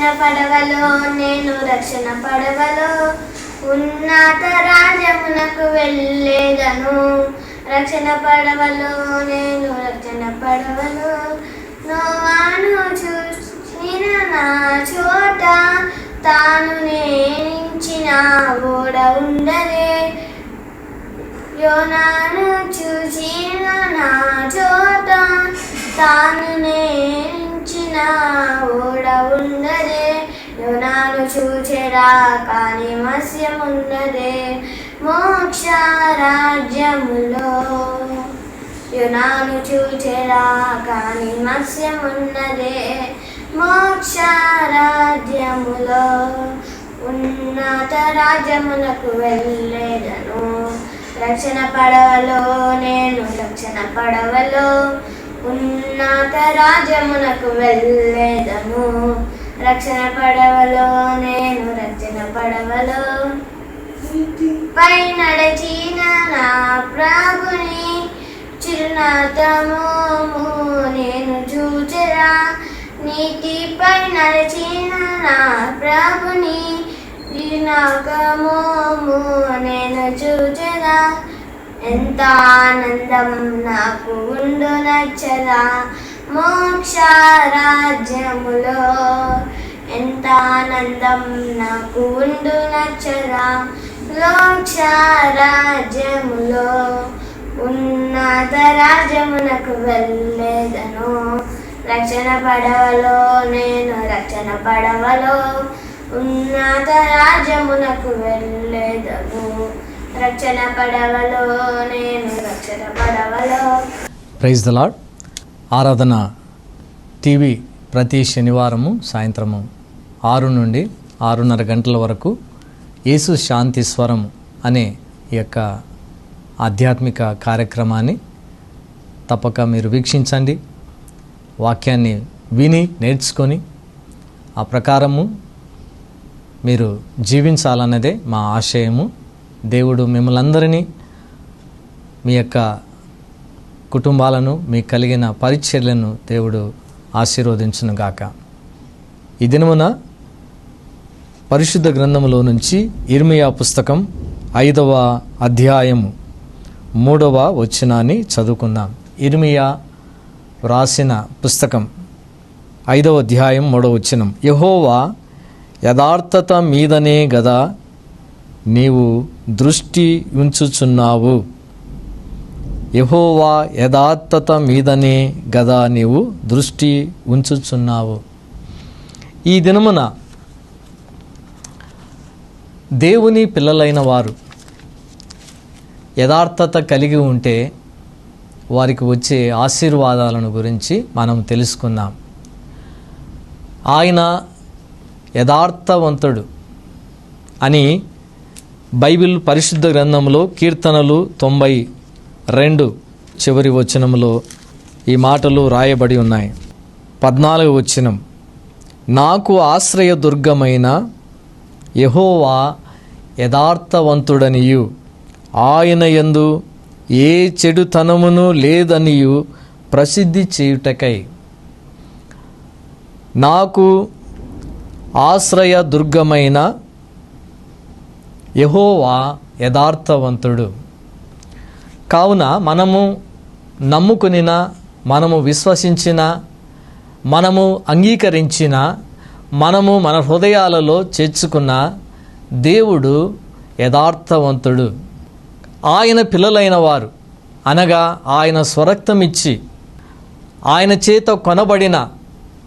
రక్షణ పడవలో నేను రక్షణ పడవలో. ఉన్నత రాజ్యమునకు వెళ్ళేదను. రక్షణ పడవలో నేను రక్షణ పడవలో. నోవాను చూసిన నా చోట తాను నేనించిన ఓడ ఉండలే యోనాను చూసిన నా చోట తాను ఓడ ఉండదే యోనాను చూచెరా కాని మత్స్యమున్నదే మోక్ష రాజ్యములో. యునాను చూచెరా కాని మత్స్యమున్నదే మోక్ష రాజ్యములో ఉన్నత రాజ్యమునకు వెళ్ళేదను. రక్షణ పడవలో నేను రక్షణ పడవలో. ఉన్నత రాజ్యమునకు వెళ్ళేదము. రక్షణ పడవలో నేను రక్షణ పడవలో. పై నడచిన నా ప్రాగుని చిరునాతమోము నేను చూచరా. నీటిపై నడచిన నా ప్రభుని చిరునాకము నేను చూచరా. ఎంత ఆనందం నాకు ఉండు నచ్చరా మోక్ష రాజ్యములో. ఎంత ఆనందం నాకు ఉండు నచ్చరా మోక్ష రాజ్యములో. ఉన్నత రాజ్యమునకు వెళ్ళేదను. రక్షణ పడవలో నేను రక్షణ పడవలో. ఉన్నత రాజ్యమునకు వెళ్ళేదను. రక్షణ పడవలో నేను రక్షణ పడవలో. Praise the Lord Aradhana TV ప్రతి శనివారము సాయంత్రము ఆరు నుండి ఆరున్నర గంటల వరకు యేసు శాంతి స్వరం అనే ఈ యొక్క ఆధ్యాత్మిక కార్యక్రమాన్ని తప్పక మీరు వీక్షించండి. వాక్యాన్ని విని నేర్చుకొని ఆ ప్రకారము మీరు జీవించాలన్నదే మా ఆశయము. దేవుడు మిమ్మల్ని అందరినీ మీ యొక్క కుటుంబాలను మీకు కలిగిన పరిచర్లను దేవుడు ఆశీర్వదించును గాక ఈ దినమున పరిశుద్ధ గ్రంథములో నుంచి ఇర్మియా పుస్తకం ఐదవ అధ్యాయము మూడవ వచనాన్ని చదువుకుందాం. ఇర్మియా వ్రాసిన పుస్తకం ఐదవ అధ్యాయం మూడవ వచనం. యహోవా యథార్థత మీదనే గదా నీవు దృష్టి ఉంచుచున్నావు. యహోవా యథార్థత మీదనే గదా నీవు దృష్టి ఉంచుచున్నావు. ఈ దినమున దేవుని పిల్లలైన వారు యథార్థత కలిగి ఉంటే వారికి వచ్చే ఆశీర్వాదాలను గురించి మనం తెలుసుకుందాం ఆయన యథార్థవంతుడు అని బైబిల్ పరిశుద్ధ గ్రంథంలో కీర్తనలు తొంభై రెండు చివరి వచనంలో ఈ మాటలు రాయబడి ఉన్నాయి. పద్నాలుగు వచనం. నాకు ఆశ్రయ దుర్గమైన యహోవా యథార్థవంతుడనియు. ఆయన యందు ఏ చెడుతనమును లేదనియు ప్రసిద్ధి చేయుటకై. నాకు ఆశ్రయ దుర్గమైన యహోవా యథార్థవంతుడు. కావున మనము నమ్ముకునిన మనము విశ్వసించిన మనము అంగీకరించిన మనము మన హృదయాలలో చేర్చుకున్న దేవుడు యథార్థవంతుడు. ఆయన పిల్లలైన వారు అనగా ఆయన స్వరక్తం ఇచ్చి ఆయన చేత కొనబడిన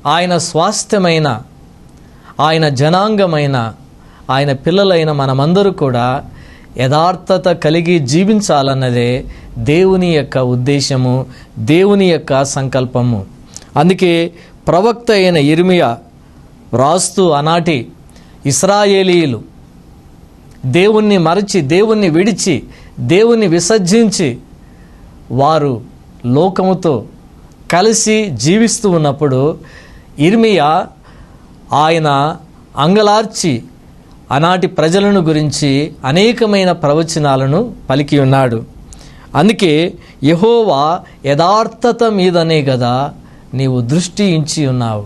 ఆయన స్వాస్థ్యమైన ఆయన జనాంగమైన ఆయన పిల్లలైన మనమందరూ కూడా యథార్థత కలిగి జీవించాలన్నదే దేవుని యొక్క ఉద్దేశము దేవుని యొక్క సంకల్పము. అందుకే ప్రవక్త అయిన ఇర్మియా వ్రాస్తూ ఆనాటి ఇస్రాయేలీలు దేవుణ్ణి మరచి దేవుణ్ణి విడిచి దేవుణ్ణి విసర్జించి వారు లోకముతో కలిసి జీవిస్తూ ఉన్నప్పుడు ఇర్మియా ఆయన అంగలార్చి ఆనాటి ప్రజలను గురించి అనేకమైన ప్రవచనాలను పలికి ఉన్నాడు. అందుకే యహోవా యథార్థత మీదనే కదా నీవు దృష్టి ఇంచి ఉన్నావు.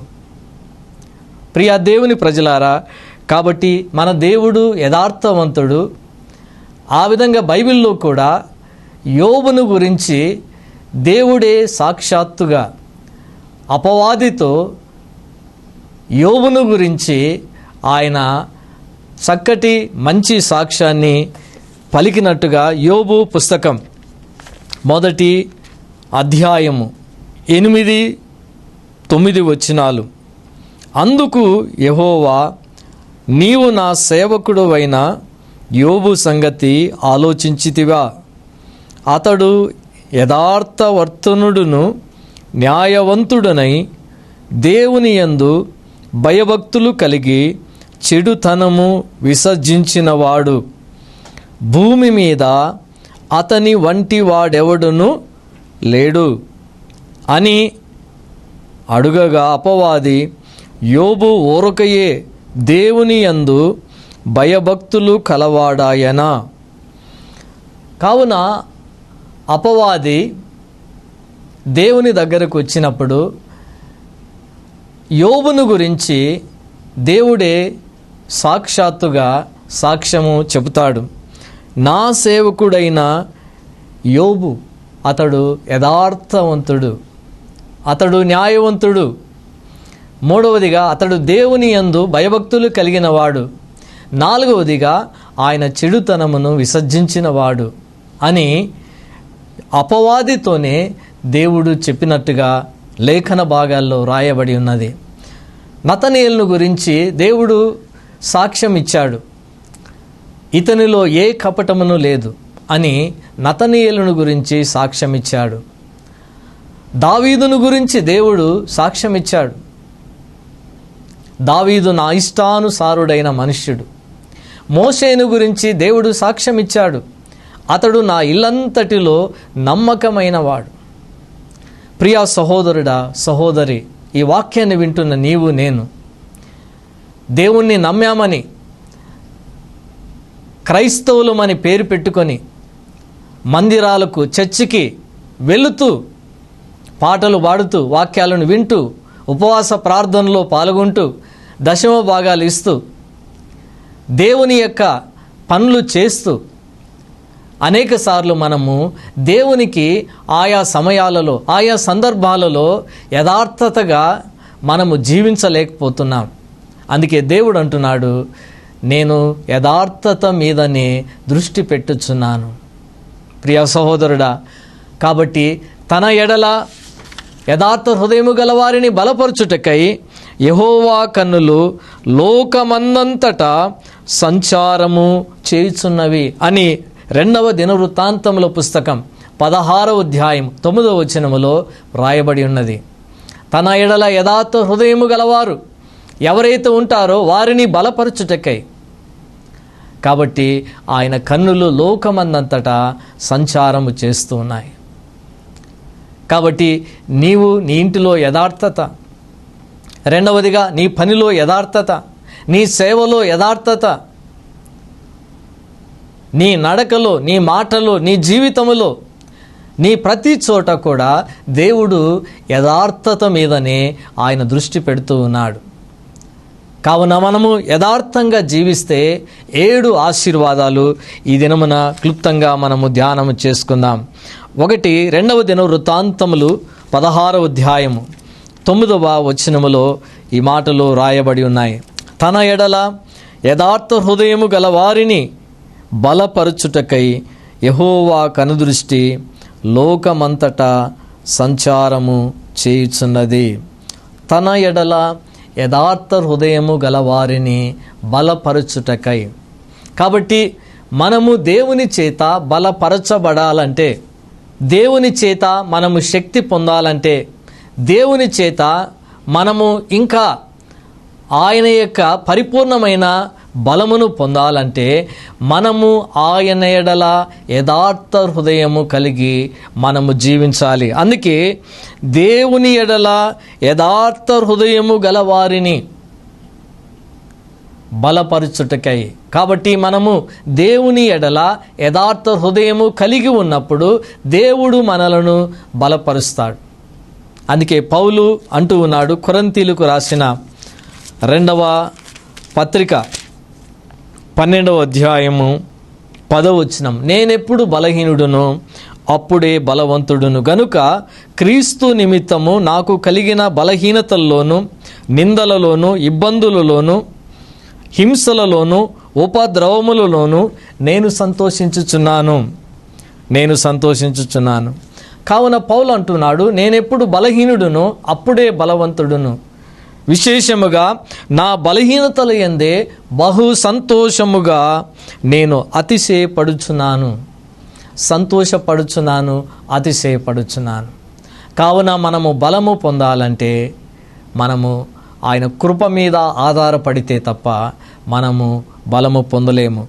ప్రియా దేవుని ప్రజలారా కాబట్టి మన దేవుడు యథార్థవంతుడు. ఆ విధంగా బైబిల్లో కూడా యోబును గురించి దేవుడే సాక్షాత్తుగా అపవాదితో యోబును గురించి ఆయన చక్కటి మంచి సాక్ష్యాన్ని పలికినట్టుగా యోబు పుస్తకం మొదటి అధ్యాయము ఎనిమిది తొమ్మిది వచ్చినాలు అందుకు యహోవా నీవు నా సేవకుడు అయిన యోబు సంగతి ఆలోచించితివా. అతడు యథార్థవర్తనుడును న్యాయవంతుడనై దేవుని యందు భయభక్తులు కలిగి చెడుతనము విసర్జించినవాడు. భూమి మీద అతని వంటి వాడెవడును లేడు అని అడుగగా అపవాది యోబు ఊరకయే దేవుని యందు భయభక్తులు కలవాడాయన. కావున అపవాది దేవుని దగ్గరకు వచ్చినప్పుడు యోబును గురించి దేవుడే సాక్షాత్తుగా సాక్ష్యము చెబుతాడు. నా సేవకుడైన యోబు అతడు యథార్థవంతుడు అతడు న్యాయవంతుడు. మూడవదిగా అతడు దేవుని యందు భయభక్తులు కలిగినవాడు. నాలుగవదిగా ఆయన చెడుతనమును విసర్జించినవాడు అని అపవాదితోనే దేవుడు చెప్పినట్టుగా లేఖన భాగాల్లో రాయబడి ఉన్నది. నతనీయులను గురించి దేవుడు సాక్ష్యం ఇచ్చాడు. ఇతనిలో ఏ కపటమును లేదు అని నతనీయులను గురించి సాక్ష్యం ఇచ్చాడు. దావీదును గురించి దేవుడు సాక్ష్యం ఇచ్చాడు. దావీదు నా ఇష్టానుసారుడైన మనుష్యుడు. మోషేను గురించి దేవుడు సాక్ష్యం ఇచ్చాడు. అతడు నా ఇల్లంతటిలో నమ్మకమైన వాడు. ప్రియా సహోదరుడా సహోదరి ఈ వాక్యాన్ని వింటున్న నీవు నేను దేవుణ్ణి నమ్మామని క్రైస్తవులమని పేరు పెట్టుకొని మందిరాలకు చర్చికి వెళుతూ పాటలు పాడుతూ వాక్యాలను వింటూ ఉపవాస ప్రార్థనలో పాల్గొంటూ దశమ భాగాలు ఇస్తూ దేవుని యొక్క పనులు చేస్తూ అనేక సార్లు మనము దేవునికి ఆయా సమయాలలో ఆయా సందర్భాలలో యథార్థతగా మనము జీవించలేకపోతున్నాం. అందుకే దేవుడు అంటున్నాడు నేను యథార్థత మీదనే దృష్టి పెట్టుచున్నాను. ప్రియ సహోదరుడా కాబట్టి తన ఎడల యథార్థ హృదయము గలవారిని బలపరచుటకై యహోవా కన్నులు లోకమందంతటా సంచారము చేయుచున్నవి అని రెండవ దినవృత్తాంతముల పుస్తకం పదహారవ అధ్యాయం తొమ్మిదవ వచనములో వ్రాయబడి ఉన్నది. తన ఎడల యథార్థ హృదయము గలవారు ఎవరైతే ఉంటారో వారిని బలపరచుటకై. కాబట్టి ఆయన కన్నులు లోకమందంతటా సంచారము చేస్తూ ఉన్నాయి. కాబట్టి నీవు నీ ఇంటిలో యథార్థత. రెండవదిగా నీ పనిలో యథార్థత. నీ సేవలో యథార్థత. నీ నడకలో నీ మాటలో నీ జీవితములో నీ ప్రతి చోట కూడా దేవుడు యథార్థత మీదనే ఆయన దృష్టి పెడుతూ ఉన్నాడు. కావున మనము యథార్థంగా జీవిస్తే ఏడు ఆశీర్వాదాలు ఈ దినమున క్లుప్తంగా మనము ధ్యానము చేసుకుందాం. ఒకటి రెండవ దిన వృత్తాంతములు పదహారవ అధ్యాయము. తొమ్మిదవ వచనములో ఈ మాటలు రాయబడి ఉన్నాయి. తన ఎడల యథార్థ హృదయము గల వారిని బలపరచుటకై యహోవా కనుదృష్టి లోకమంతటా సంచారము చేయుచున్నది. తన ఎడల యథార్థ హృదయము గలవారిని బలపరచుటకై. కాబట్టి మనము దేవుని చేత బలపరచబడాలంటే దేవుని చేత మనము శక్తి పొందాలంటే దేవుని చేత మనము ఇంకా ఆయన యొక్క పరిపూర్ణమైన బలమును పొందాలంటే మనము ఆయన ఎడల యథార్థ హృదయము కలిగి మనము జీవించాలి. అందుకే దేవుని ఎడల యథార్థ హృదయము గలవారిని బలపరుచుటకై. కాబట్టి మనము దేవుని ఎడల యథార్థ హృదయము కలిగి ఉన్నప్పుడు దేవుడు మనలను బలపరుస్తాడు. అందుకే పౌలు అంటూ ఉన్నాడు కొరంతీలకు రాసిన రెండవ పత్రిక. పన్నెండవ అధ్యాయము పదవచనం నేనెప్పుడు బలహీనుడును అప్పుడే బలవంతుడును. గనుక క్రీస్తు నిమిత్తము నాకు కలిగిన బలహీనతల్లోనూ నిందలలోనూ ఇబ్బందులలోనూ హింసలలోనూ ఉపద్రవములలోనూ నేను సంతోషించుచున్నాను. నేను సంతోషించుచున్నాను. కావున పౌలు అంటున్నాడు నేనెప్పుడు బలహీనుడును అప్పుడే బలవంతుడును. విశేషముగా నా బలహీనతల ఎందే బహు సంతోషముగా నేను అతిశయపడుచున్నాను. సంతోషపడుచున్నాను అతిశయపడుచున్నాను. కావున మనము బలము పొందాలంటే మనము ఆయన కృప మీద ఆధారపడితే తప్ప మనము బలము పొందలేము.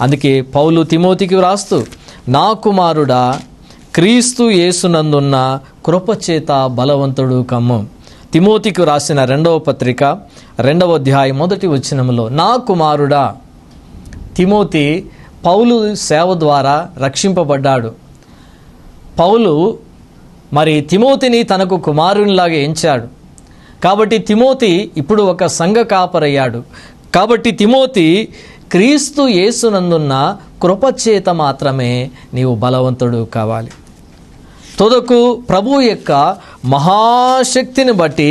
అందుకే పౌలు తిమోతికి వ్రాస్తూ నా కుమారుడా క్రీస్తు యేసునందున్న కృపచేత బలవంతుడు కమ్ము. తిమోతికి రాసిన రెండవ పత్రిక రెండవ అధ్యాయం మొదటి వచ్చినములో నా కుమారుడా తిమోతి పౌలు సేవ ద్వారా రక్షింపబడ్డాడు. పౌలు మరి తిమోతిని తనకు కుమారునిలాగా ఎంచాడు. కాబట్టి తిమోతి ఇప్పుడు ఒక సంఘ కాపరయ్యాడు. కాబట్టి తిమోతి క్రీస్తు యేసునందున్న కృపచేత మాత్రమే నీవు బలవంతుడు కావాలి. తుదకు ప్రభు యొక్క మహాశక్తిని బట్టి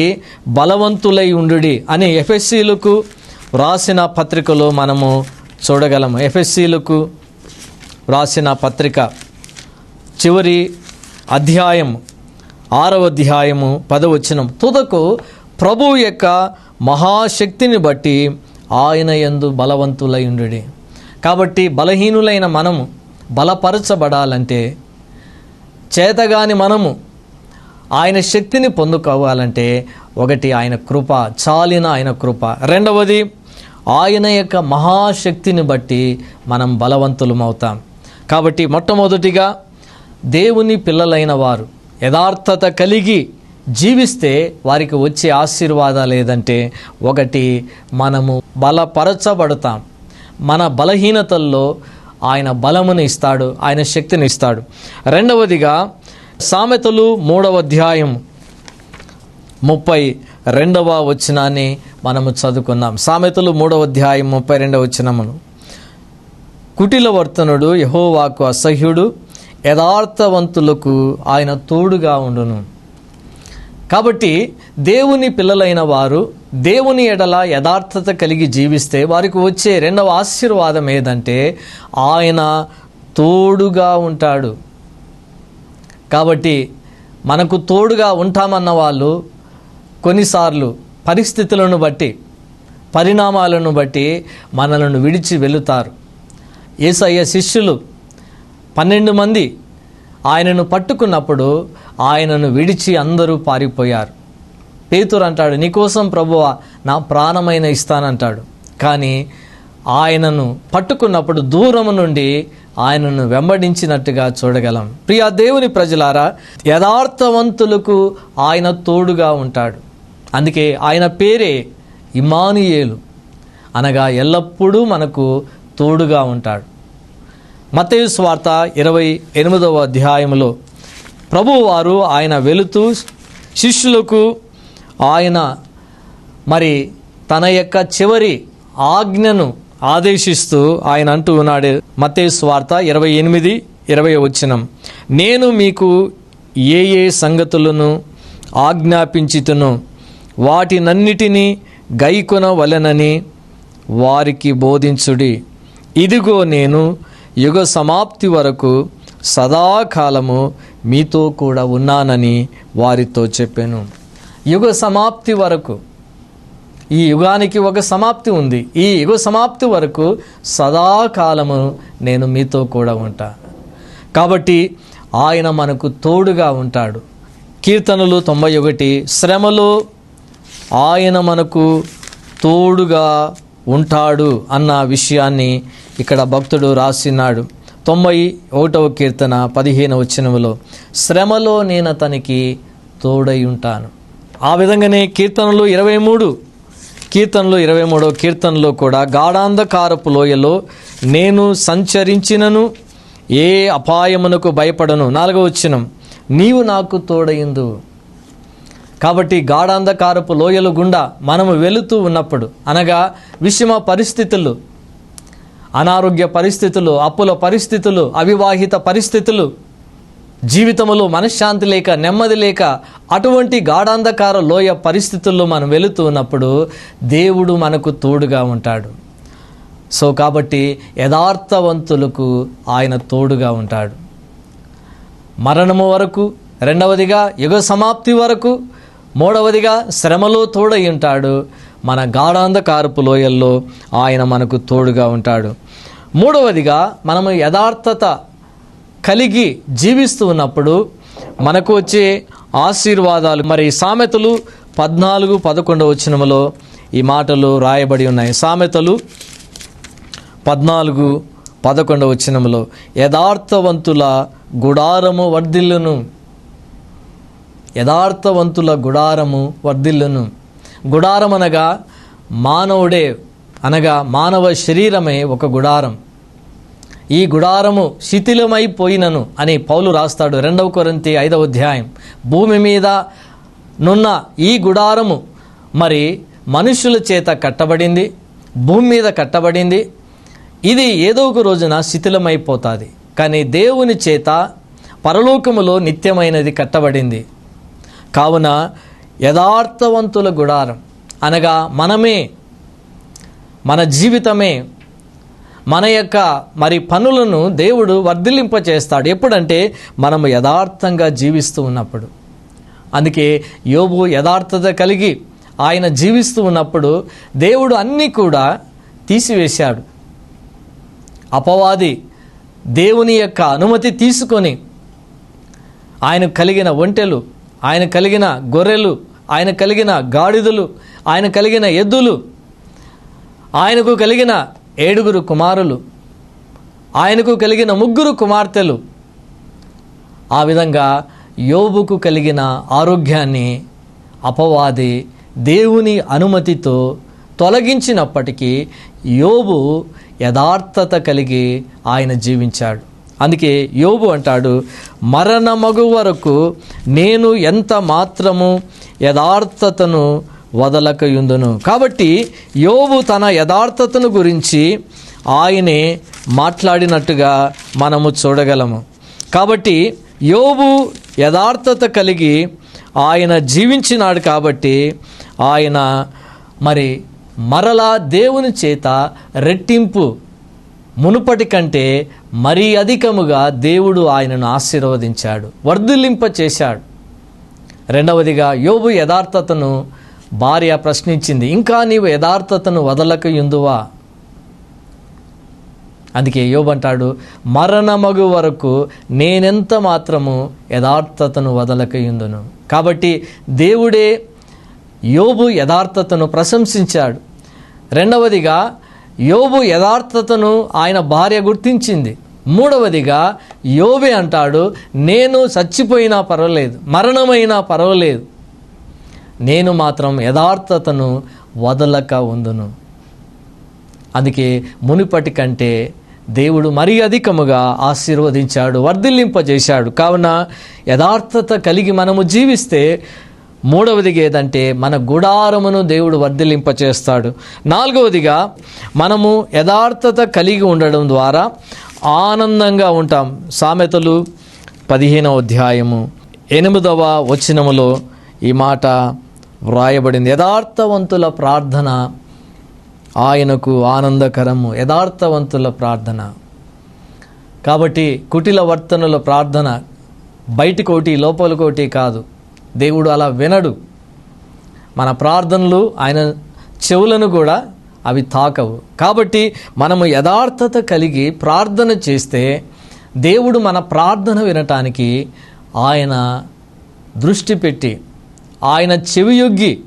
బలవంతులై ఉండుడి అని ఎఫ్ఎస్సీలకు వ్రాసిన పత్రికలో మనము చూడగలము. ఎఫ్ఎస్సీలకు వ్రాసిన పత్రిక చివరి అధ్యాయం ఆరవ అధ్యాయము పదవచనం తుదకు ప్రభు యొక్క మహాశక్తిని బట్టి ఆయన యందు బలవంతులై ఉండుడి. కాబట్టి బలహీనులైన మనము బలపరచబడాలంటే చేతగాని మనము ఆయన శక్తిని పొందుకోవాలంటే ఒకటి ఆయన కృప చాలిన ఆయన కృప. రెండవది ఆయన యొక్క మహాశక్తిని బట్టి మనం బలవంతులమవుతాం. కాబట్టి మొట్టమొదటిగా దేవుని పిల్లలైన వారు యథార్థత కలిగి జీవిస్తే వారికి వచ్చే ఆశీర్వాదాలు ఏదంటే ఒకటి మనము బలపరచబడతాం. మన బలహీనతల్లో ఆయన బలమును ఇస్తాడు ఆయన శక్తిని ఇస్తాడు. రెండవదిగా సామెతలు మూడవ అధ్యాయం ముప్పై రెండవ వచనాన్ని మనము చదువుకుందాం. సామెతలు మూడవ అధ్యాయం ముప్పై రెండవ వచనమును. కుటిల వర్తనుడు యహోవాకు అసహ్యుడు యథార్థవంతులకు ఆయన తోడుగా ఉండును. కాబట్టి దేవుని పిల్లలైన వారు దేవుని ఎడల యథార్థత కలిగి జీవిస్తే వారికి వచ్చే రెండవ ఆశీర్వాదం ఏదంటే ఆయన తోడుగా ఉంటాడు. కాబట్టి మనకు తోడుగా ఉంటామన్న వాళ్ళు కొన్నిసార్లు పరిస్థితులను బట్టి పరిణామాలను బట్టి మనలను విడిచి వెళుతారు. ఏసయ్య శిష్యులు పన్నెండు మంది ఆయనను పట్టుకున్నప్పుడు ఆయనను విడిచి అందరూ పారిపోయారు. పేతురు అంటాడు నీకోసం ప్రభువ నా ప్రాణమైన ఇస్తానంటాడు. కానీ ఆయనను పట్టుకున్నప్పుడు దూరము నుండి ఆయనను వెంబడించినట్టుగా చూడగలం. ప్రియా దేవుని ప్రజలారా యథార్థవంతులకు ఆయన తోడుగా ఉంటాడు. అందుకే ఆయన పేరే ఇమానియేలు అనగా ఎల్లప్పుడూ మనకు తోడుగా ఉంటాడు. మతయు స్వార్త ఇరవై ఎనిమిదవ అధ్యాయంలో ప్రభువారు ఆయన వెళుతూ శిష్యులకు ఆయన మరి తన యొక్క చివరి ఆజ్ఞను ఆదేశిస్తూ ఆయన అంటూ ఉన్నాడు. మత్తయి స్వార్త ఇరవై ఎనిమిది ఇరవై వచ్చినం నేను మీకు ఏ ఏ సంగతులను ఆజ్ఞాపించితును? వాటినన్నిటినీ గైకొనవలెనని వారికి బోధించుడి. ఇదిగో నేను యుగ సమాప్తి వరకు సదాకాలము మీతో కూడా ఉన్నానని వారితో చెప్పాను. యుగ సమాప్తి వరకు. ఈ యుగానికి ఒక సమాప్తి ఉంది. ఈ యుగ సమాప్తి వరకు సదాకాలము నేను మీతో కూడా ఉంటా. కాబట్టి ఆయన మనకు తోడుగా ఉంటాడు. కీర్తనలు తొంభై ఒకటి శ్రమలో ఆయన మనకు తోడుగా ఉంటాడు అన్న విషయాన్ని ఇక్కడ భక్తుడు రాసినాడు. తొంభై ఒకటవ కీర్తన పదిహేను వచ్చినములో శ్రమలో నేను అతనికి తోడై ఉంటాను. ఆ విధంగానే కీర్తనలు ఇరవై మూడు. కీర్తనలు ఇరవై మూడవ కీర్తనలో కూడా గాఢాంధకారపు లోయలో నేను సంచరించినను ఏ అపాయమునకు భయపడను. నాలుగవ వచ్చినం నీవు నాకు తోడయిందు. కాబట్టి గాఢాంధకారపు లోయలు గుండా మనము వెళుతూ ఉన్నప్పుడు అనగా విషమ పరిస్థితులు అనారోగ్య పరిస్థితులు అప్పుల పరిస్థితులు అవివాహిత పరిస్థితులు జీవితంలో మనశ్శాంతి లేక నెమ్మది లేక అటువంటి గాఢాంధకార లోయ పరిస్థితుల్లో మనం వెళుతూ ఉన్నప్పుడు దేవుడు మనకు తోడుగా ఉంటాడు. సో కాబట్టి యథార్థవంతులకు ఆయన తోడుగా ఉంటాడు. మరణము వరకు రెండవదిగా యుగ సమాప్తి వరకు మూడవదిగా శ్రమలో తోడై ఉంటాడు. మన గాఢాంధకారపు లోయల్లో ఆయన మనకు తోడుగా ఉంటాడు. మూడవదిగా మనము యథార్థత కలిగి జీవిస్తూ ఉన్నప్పుడు మనకు వచ్చే ఆశీర్వాదాలు మరి సామెతలు పద్నాలుగు పదకొండవ వచనములో ఈ మాటలు రాయబడి ఉన్నాయి. సామెతలు పద్నాలుగు పదకొండవ వచనములో యథార్థవంతుల గుడారము వర్ధిల్లును. యథార్థవంతుల గుడారము వర్ధిల్లును. గుడారం అనగా మానవుడే అనగా మానవ శరీరమే ఒక గుడారం. ఈ గుడారము శిథిలమైపోయినను అని పౌలు రాస్తాడు రెండవ కొరంతి ఐదవ అధ్యాయం. భూమి మీద నున్న ఈ గుడారము మరి మనుషుల చేత కట్టబడింది భూమి మీద కట్టబడింది. ఇది ఏదో ఒక రోజున శిథిలమైపోతుంది కానీ దేవుని చేత పరలోకములో నిత్యమైనది కట్టబడింది. కావున యథార్థవంతుల గుడారం అనగా మనమే మన జీవితమే మన యొక్క మరి పనులను దేవుడు వర్ధిల్లింప చేస్తాడు ఎప్పుడంటే మనము యథార్థంగా జీవిస్తూ ఉన్నప్పుడు. అందుకే యోబు యథార్థత కలిగి ఆయన జీవిస్తూ ఉన్నప్పుడు దేవుడు అన్నీ కూడా తీసివేశాడు. అపవాది దేవుని యొక్క అనుమతి తీసుకొని ఆయన కలిగిన ఒంటెలు ఆయన కలిగిన గొర్రెలు ఆయన కలిగిన గాడిదలు ఆయన కలిగిన ఎద్దులు ఆయనకు కలిగిన ఏడుగురు కుమారులు ఆయనకు కలిగిన ముగ్గురు కుమార్తెలు. ఆ విధంగా యోబుకు కలిగిన ఆరోగ్యాన్ని అపవాది దేవుని అనుమతితో తొలగించినప్పటికీ యోబు యథార్థత కలిగి ఆయన జీవించాడు. అందుకే యోబు అంటాడు మరణమగు వరకు నేను ఎంత మాత్రము యథార్థతను వదలకయుందును. కాబట్టి యోబు తన యథార్థతను గురించి ఆయనే మాట్లాడినట్టుగా మనము చూడగలము. కాబట్టి యోబు యథార్థత కలిగి ఆయన జీవించినాడు కాబట్టి ఆయన మరి మరలా దేవుని చేత రెట్టింపు మునుపటి కంటే మరీ అధికముగా దేవుడు ఆయనను ఆశీర్వదించాడు వర్ధిల్లింప చేశాడు రెండవదిగా యోబు యథార్థతను భార్య ప్రశ్నించింది ఇంకా నీవు యథార్థతను వదలక యుందువా అందుకే యోబు అంటాడు మరణమగు వరకు నేనెంత మాత్రము యథార్థతను వదలక యుందును కాబట్టి దేవుడే యోబు యథార్థతను ప్రశంసించాడు. రెండవదిగా యోబు యథార్థతను ఆయన భార్య గుర్తించింది. మూడవదిగా యోబే అంటాడు నేను చచ్చిపోయినా పర్వాలేదు మరణమైనా పర్వాలేదు నేను మాత్రం యథార్థతను వదలక ఉందును. అందుకే మునుపటి కంటే దేవుడు మరీ అధికముగా ఆశీర్వదించాడు వర్ధిల్లింపజేశాడు. కావున యథార్థత కలిగి మనము జీవిస్తే మూడవదిగా ఏదంటే మన గుడారమును దేవుడు వర్ధిల్లింపచేస్తాడు. నాలుగవదిగా మనము యథార్థత కలిగి ఉండడం ద్వారా ఆనందంగా ఉంటాం. సామెతలు పదిహేనవ అధ్యాయము ఎనిమిదవ వచనములో ఈ మాట వ్రాయబడింది. యథార్థవంతుల ప్రార్థన ఆయనకు ఆనందకరము యథార్థవంతుల ప్రార్థన. కాబట్టి కుటిల వర్తనుల ప్రార్థన బయటికోటి లోపలికోటి కాదు. దేవుడు అలా వినడు. మన ప్రార్థనలు ఆయన చెవులను కూడా అవి తాకవు. కాబట్టి మనము యథార్థత కలిగి ప్రార్థన చేస్తే దేవుడు మన ప్రార్థన వినటానికి ఆయన దృష్టి పెట్టి ఆయన చెవియొగ్గి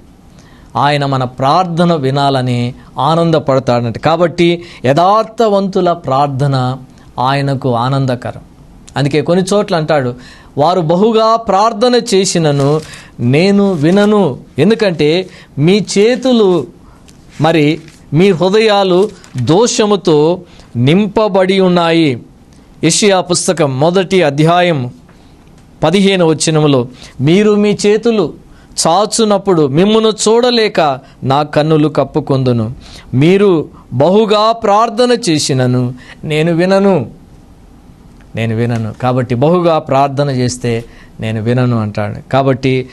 ఆయన మన ప్రార్థన వినాలని ఆనందపడతాడంట. కాబట్టి యథార్థవంతుల ప్రార్థన ఆయనకు ఆనందకరం. అందుకే కొన్ని చోట్ల అంటాడు వారు బహుగా ప్రార్థన చేసినను నేను వినను. ఎందుకంటే మీ చేతులు మరి మీ హృదయాలు దోషముతో నింపబడి ఉన్నాయి. ఇషియా పుస్తకం మొదటి అధ్యాయం పదిహేను వచ్చినములో మీరు మీ చేతులు చాచునప్పుడు మిమ్మును చూడలేక నా కన్నులు కప్పుకొందును. మీరు బహుగా ప్రార్థన చేసినను నేను వినను. నేను వినను. కాబట్టి బహుగా ప్రార్థన చేస్తే నేను వినను అంటాడు. కాబట్టి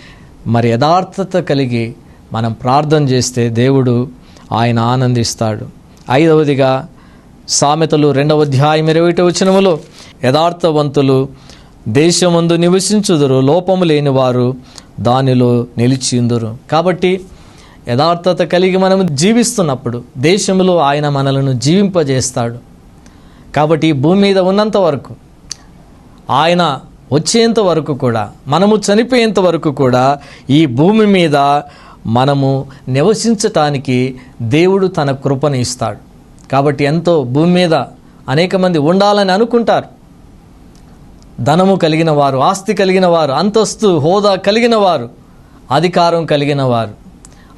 మరి యథార్థత కలిగి మనం ప్రార్థన చేస్తే దేవుడు ఆయన ఆనందిస్తాడు. ఐదవదిగా సామెతలు రెండవ అధ్యాయం ఇరవై వచనములో యథార్థవంతులు దేశమందు నివసించుదురు లోపము లేని వారు దానిలో నిలిచిందురు కాబట్టి యథార్థత కలిగి మనం జీవిస్తున్నప్పుడు దేశంలో ఆయన మనలను జీవింపజేస్తాడు. కాబట్టి భూమి మీద ఉన్నంత వరకు ఆయన వచ్చేంత వరకు కూడా మనము చనిపోయేంత వరకు కూడా ఈ భూమి మీద మనము నివసించటానికి దేవుడు తన కృపను ఇస్తాడు. కాబట్టి ఎంతో భూమి మీద అనేక మంది ఉండాలని అనుకుంటారు. ధనము కలిగిన వారు ఆస్తి కలిగిన వారు అంతస్తు హోదా కలిగిన వారు అధికారం కలిగిన వారు.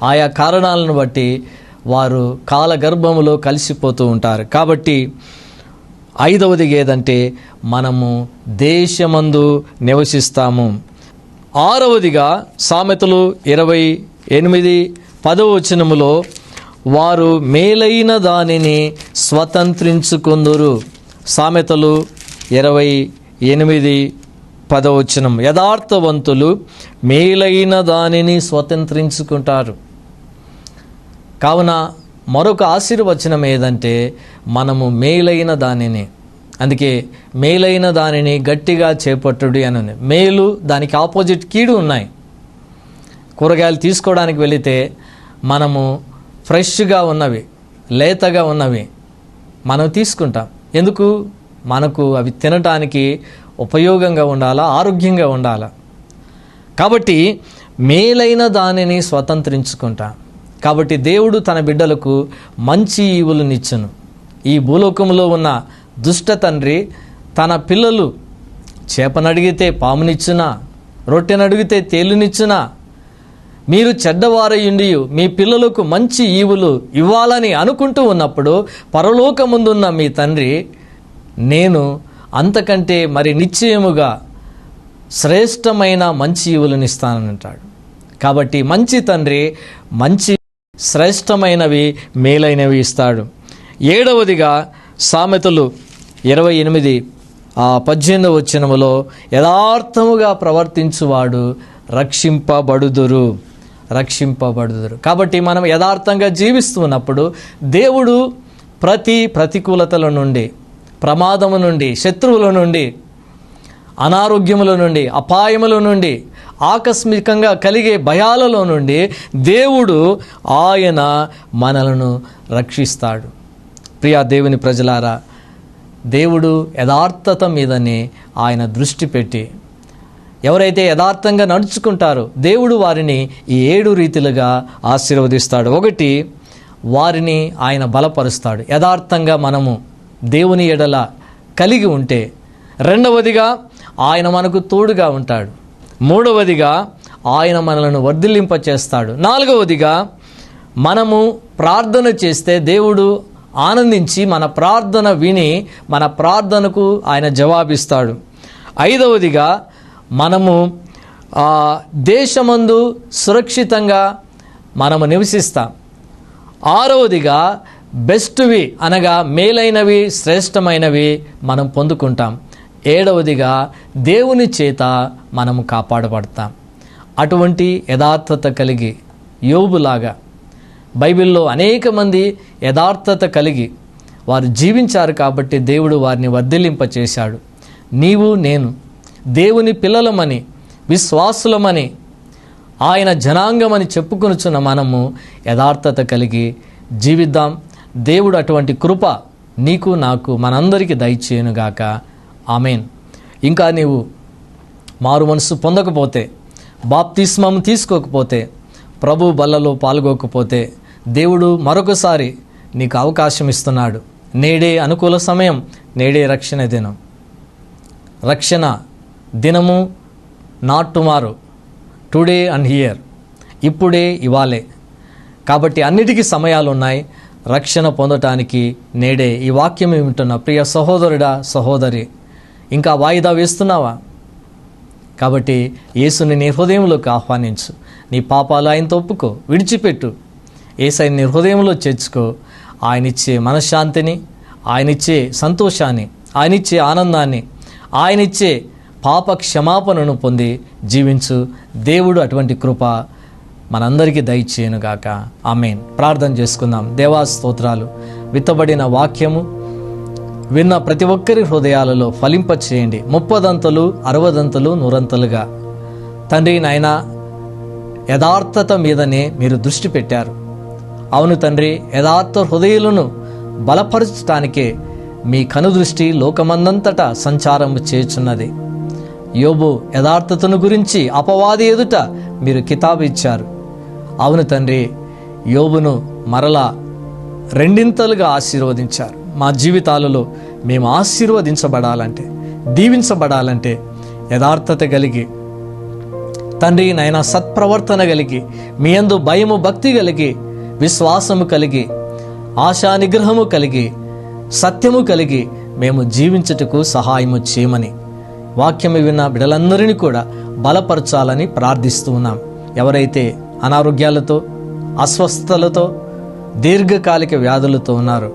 ఆయా కారణాలను బట్టి వారు కాలగర్భములో కలిసిపోతూ ఉంటారు. కాబట్టి ఐదవది ఏదంటే మనము దేశమందు నివసిస్తాము. ఆరవదిగా సామెతలు ఇరవై ఎనిమిది పదవ వచనములో వారు మేలైన దానిని స్వతంత్రించుకుందురు. సామెతలు ఇరవై ఎనిమిది పదవచనం. యథార్థవంతులు మేలైన దానిని స్వతంత్రించుకుంటారు. కావున మరొక ఆశీర్వచనం ఏదంటే మనము మేలైన దానిని. అందుకే మేలైన దానిని గట్టిగా చేపట్టుడి అని ఉంది. మేలు దానికి ఆపోజిట్ కీడు ఉన్నాయి. కూరగాయలు తీసుకోవడానికి వెళితే మనము ఫ్రెష్గా ఉన్నవి లేతగా ఉన్నవి మనం తీసుకుంటాం. ఎందుకు? మనకు అవి తినటానికి ఉపయోగంగా ఉండాలా ఆరోగ్యంగా ఉండాలా? కాబట్టి మేలైన దానిని స్వతంత్రించుకుంటా. కాబట్టి దేవుడు తన బిడ్డలకు మంచి ఈవులనిచ్చును. ఈ భూలోకంలో ఉన్న దుష్ట తండ్రి తన పిల్లలు చేపనడిగితే పామునిచ్చునా? రొట్టెనడిగితే తేలునిచ్చునా? మీరు చెడ్డవారయుండి మీ పిల్లలకు మంచి ఈవులు ఇవ్వాలని అనుకుంటూ ఉన్నప్పుడు పరలోకముందున్న మీ తండ్రి నేను అంతకంటే మరి నిశ్చయముగా శ్రేష్టమైన మంచి ఈవులను ఇస్తానంటాడు కాబట్టి మంచి తండ్రి మంచి శ్రేష్టమైనవి మేలైనవి ఇస్తాడు. ఏడవదిగా సామెతలు ఇరవై ఎనిమిది ఆ పద్దెనిమిదవ వచ్చినములో యథార్థముగా ప్రవర్తించువాడు రక్షింపబడుదురు. రక్షింపబడుదురు. కాబట్టి మనం యథార్థంగా జీవిస్తున్నప్పుడు దేవుడు ప్రతి ప్రతికూలతల నుండి ప్రమాదము నుండి శత్రువుల నుండి అనారోగ్యముల నుండి అపాయముల నుండి ఆకస్మికంగా కలిగే భయాలలో నుండి దేవుడు ఆయన మనలను రక్షిస్తాడు. ప్రియా దేవుని ప్రజలారా దేవుడు యథార్థత మీదనే ఆయన దృష్టి పెట్టి ఎవరైతే యథార్థంగా నడుచుకుంటారో దేవుడు వారిని ఈ ఏడు రీతిలుగా ఆశీర్వదిస్తాడు. ఒకటి వారిని ఆయన బలపరుస్తాడు. యథార్థంగా మనము దేవుని ఎడల కలిగి ఉంటే రెండవదిగా ఆయన మనకు తోడుగా ఉంటాడు. మూడవదిగా ఆయన మనలను వర్ధిల్లింప చేస్తాడు నాలుగవదిగా మనము ప్రార్థన చేస్తే దేవుడు ఆనందించి మన ప్రార్థన విని మన ప్రార్థనకు ఆయన జవాబిస్తాడు. ఐదవదిగా మనము దేశమందు సురక్షితంగా మనము నివసిస్తాం. ఆరవదిగా బెస్ట్వి అనగా మేలైనవి శ్రేష్టమైనవి మనం పొందుకుంటాం. ఏడవదిగా దేవుని చేత మనం కాపాడబడతాం. అటువంటి యథార్థత కలిగి యోబులాగా బైబిల్లో అనేక మంది యథార్థత కలిగి వారు జీవించారు కాబట్టి దేవుడు వారిని వర్ధిల్లింపచేశాడు. నీవు నేను దేవుని పిల్లలమని విశ్వాసులమని ఆయన జనాంగమని చెప్పుకొనుచున్న మనము యథార్థత కలిగి జీవిద్దాం. దేవుడు అటువంటి కృప నీకు నాకు మనందరికీ దయచేయునుగాక. ఆమెన్. ఇంకా నీవు మారు మనసు పొందకపోతే బాప్తిస్మం తీసుకోకపోతే ప్రభు బల్లలో పాల్గొకపోతే దేవుడు మరొకసారి నీకు అవకాశం ఇస్తున్నాడు. నేడే అనుకూల సమయం నేడే రక్షణ దినం. రక్షణ దినము not tomorrow today and here ఇప్పుడే ఇవాళే. కాబట్టి అన్నిటికీ సమయాలు ఉన్నాయి రక్షణ పొందటానికి నేడే ఈ వాక్యం ఏమిటున్నా ప్రియ సహోదరుడా సహోదరి ఇంకా వాయిదా వేస్తున్నావా? కాబట్టి యేసుని నీ హృదయంలోకి ఆహ్వానించు. నీ పాపాలు ఆయనతో ఒప్పుకో విడిచిపెట్టు. ఏసైని నీ హృదయంలో చేర్చుకో. ఆయన ఇచ్చే మనశ్శాంతిని ఆయనిచ్చే సంతోషాన్ని ఆయన ఇచ్చే ఆనందాన్ని ఆయన ఇచ్చే పాప క్షమాపణను పొంది జీవించు దేవుడు అటువంటి కృప మనందరికీ దయచేయనుగాక ఆమెన్. ప్రార్థన చేసుకుందాం. దేవా స్తోత్రాలు. విత్తబడిన వాక్యము విన్న ప్రతి ఒక్కరి హృదయాలలో ఫలింప చేయండి. ముప్పదంతలు అరవదంతలు నూరంతలుగా. తండ్రి నాయన యథార్థత మీదనే మీరు దృష్టి పెట్టారు. అవును తండ్రి యథార్థ హృదయులను బలపరచటానికే మీ కనుదృష్టి లోకమందంతటా సంచారం చేయుచున్నది. యోబు యథార్థతను గురించి అపవాది ఎదుట మీరు కితాబు ఇచ్చారు. అవును తండ్రి యోబును మరలా రెండింతలుగా ఆశీర్వదించారు. మా జీవితాలలో మేము ఆశీర్వదించబడాలంటే దీవించబడాలంటే యథార్థత కలిగి తండ్రి నాయన సత్ప్రవర్తన కలిగి మీ యందు భయము భక్తి కలిగి విశ్వాసము కలిగి ఆశా నిగ్రహము కలిగి సత్యము కలిగి మేము జీవించుటకు సహాయము చేయమని వాక్యము విన్న బిడలందరినీ కూడా బలపరచాలని ప్రార్థిస్తూ ఉన్నాం. ఎవరైతే అనారోగ్యాలతో అస్వస్థతలతో దీర్ఘకాలిక వ్యాధులతో ఉన్నారు.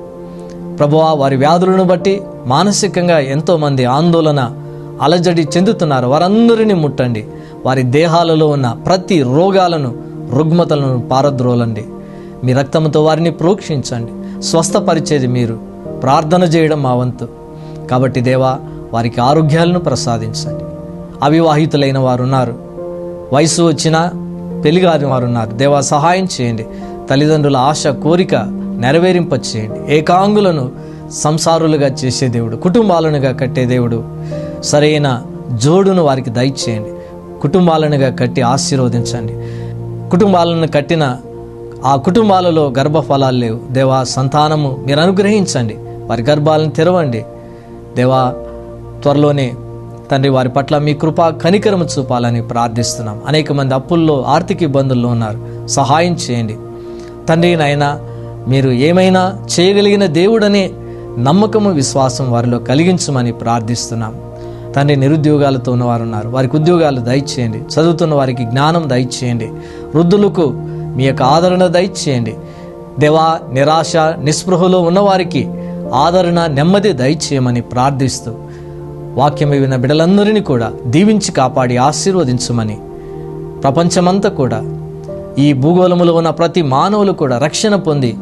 ప్రభువా వారి వ్యాధులను బట్టి మానసికంగా ఎంతోమంది ఆందోళన అలజడి చెందుతున్నారు. వారందరినీ ముట్టండి. వారి దేహాలలో ఉన్న ప్రతి రోగాలను రుగ్మతలను పారద్రోలండి. మీ రక్తంతో వారిని ప్రోక్షించండి. స్వస్థపరిచేది మీరు. ప్రార్థన చేయడం మా వంతు. కాబట్టి దేవా వారికి ఆరోగ్యాలను ప్రసాదించండి. అవివాహితులైన వారు ఉన్నారు వయసు వచ్చినా పెళ్ళిగాని వారు ఉన్నారు. దేవా సహాయం చేయండి. తల్లిదండ్రుల ఆశ కోరిక నెరవేరింప చేయండి ఏకాంగులను సంసారులుగా చేసే దేవుడు కుటుంబాలనుగా కట్టే దేవుడు సరైన జోడును వారికి దయచేయండి. కుటుంబాలనుగా కట్టి ఆశీర్వదించండి. కుటుంబాలను కట్టిన ఆ కుటుంబాలలో గర్భఫలాలు లేవు. దేవా సంతానము మీరు అనుగ్రహించండి. వారి గర్భాలను తెరవండి. దేవా త్వరలోనే తండ్రి వారి పట్ల మీ కృప కనికరము చూపాలని ప్రార్థిస్తున్నాం. అనేక మంది అప్పుల్లో ఆర్థిక ఇబ్బందుల్లో ఉన్నారు. సహాయం చేయండి. తండ్రి నాయన మీరు ఏమైనా చేయగలిగిన దేవుడనే నమ్మకము విశ్వాసం వారిలో కలిగించమని ప్రార్థిస్తున్నాం. తండ్రి నిరుద్యోగాలతో ఉన్నవారు ఉన్నారు. వారికి ఉద్యోగాలు దయచేయండి. చదువుతున్న వారికి జ్ఞానం దయచేయండి. వృద్ధులకు మీ యొక్క ఆదరణ దయచేయండి. దేవా నిరాశ నిస్పృహలో ఉన్నవారికి ఆదరణ నెమ్మది దయచేయమని ప్రార్థిస్తూ వాక్యము విన్న బిడలందరినీ కూడా దీవించి కాపాడి ఆశీర్వదించమని. ప్రపంచమంతా కూడా ఈ భూగోళములో ఉన్న ప్రతి మానవులు కూడా రక్షణ పొంది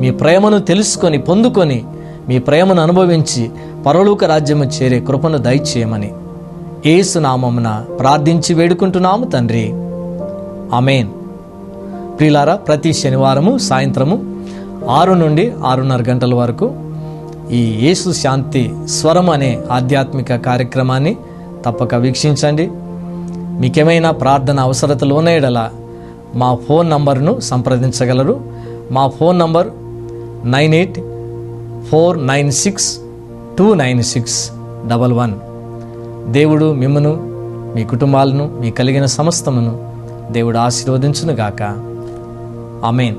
మీ ప్రేమను తెలుసుకొని పొందుకొని మీ ప్రేమను అనుభవించి పరలోక రాజ్యము చేరే కృపను దయచేయమని. ఏసునామమున ప్రార్థించి వేడుకుంటున్నాము తండ్రి. అమేన్ ప్రిలారా ప్రతి శనివారము సాయంత్రము ఆరు నుండి ఆరున్నర గంటల వరకు ఈ యేసు శాంతి స్వరం అనే ఆధ్యాత్మిక కార్యక్రమాన్ని తప్పక వీక్షించండి. మీకేమైనా ప్రార్థన అవసరతలు ఉన్నాయడలా మా ఫోన్ నంబర్ను సంప్రదించగలరు. మా phone number nine eight four nine six two nine six double one. దేవుడు మిమ్మను మీ కుటుంబాలను మీ కలిగిన సమస్తమును దేవుడు ఆశీర్వదించునుగాక. అమేన్